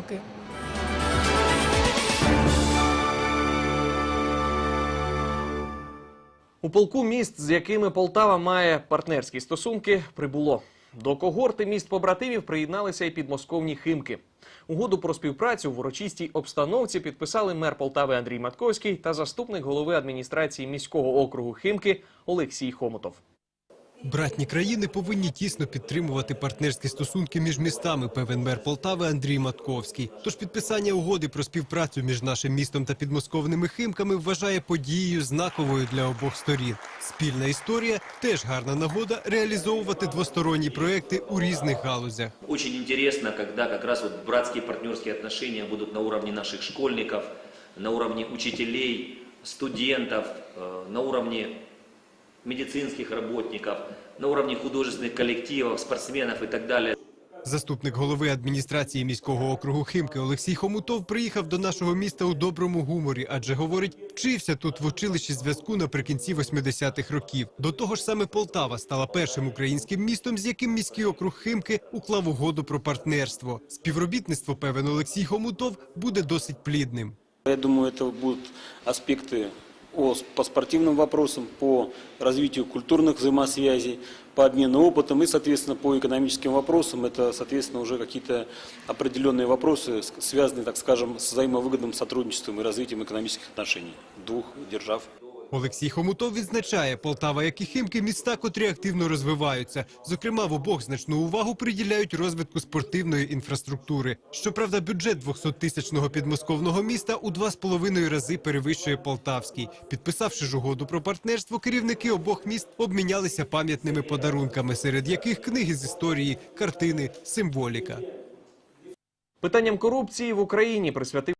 роки. У полку міст, з якими Полтава має партнерські стосунки, прибуло. До когорти міст побратимів приєдналися і підмосковні химки. Угоду про співпрацю в урочистій обстановці підписали мер Полтави Андрій Матковський та заступник голови адміністрації міського округу Химки Олексій Хомутов. Братні країни повинні тісно підтримувати партнерські стосунки між містами, певен мер Полтави Андрій Матковський. Тож підписання угоди про співпрацю між нашим містом та підмосковними химками вважає подією знаковою для обох сторін. Спільна історія теж гарна нагода реалізовувати двосторонні проекти у різних галузях. Очень интересно, когда как раз вот братские партнерские отношения на уровне наших школьников, на уровне учителей, студентов, э, на уровне медицинских работников, на уровне художественных коллективов, спортсменов и так далее. Заступник голови адміністрації міського округу Химки Олексій Хомутов приїхав до нашого міста у доброму гуморі, адже говорить, вчився тут в училищі зв'язку наприкінці 80-х років. До того ж, саме Полтава стала першим українським містом, з яким міський округ Химки уклав угоду про партнерство. Співробітництво, певен Олексій Хомутов, буде досить плідним. Я думаю, это будут аспекты о, по спортивным вопросам, по развитию культурных взаимосвязей, по обмену опытом и, соответственно, по экономическим вопросам. Это, соответственно, уже какие-то определенные вопросы, связанные, так скажем, с взаимовыгодным сотрудничеством и развитием экономических отношений двух держав. Олексій Хомутов відзначає, Полтава, як і Химки, міста, котрі активно розвиваються. Зокрема, в обох значну увагу приділяють розвитку спортивної інфраструктури. Щоправда, бюджет 200-тисячного підмосковного міста у два з половиною рази перевищує Полтавський. Підписавши ж угоду про партнерство, керівники обох міст обмінялися пам'ятними подарунками, серед яких книги з історії, картини, символіка. Питанням корупції в Україні присвятив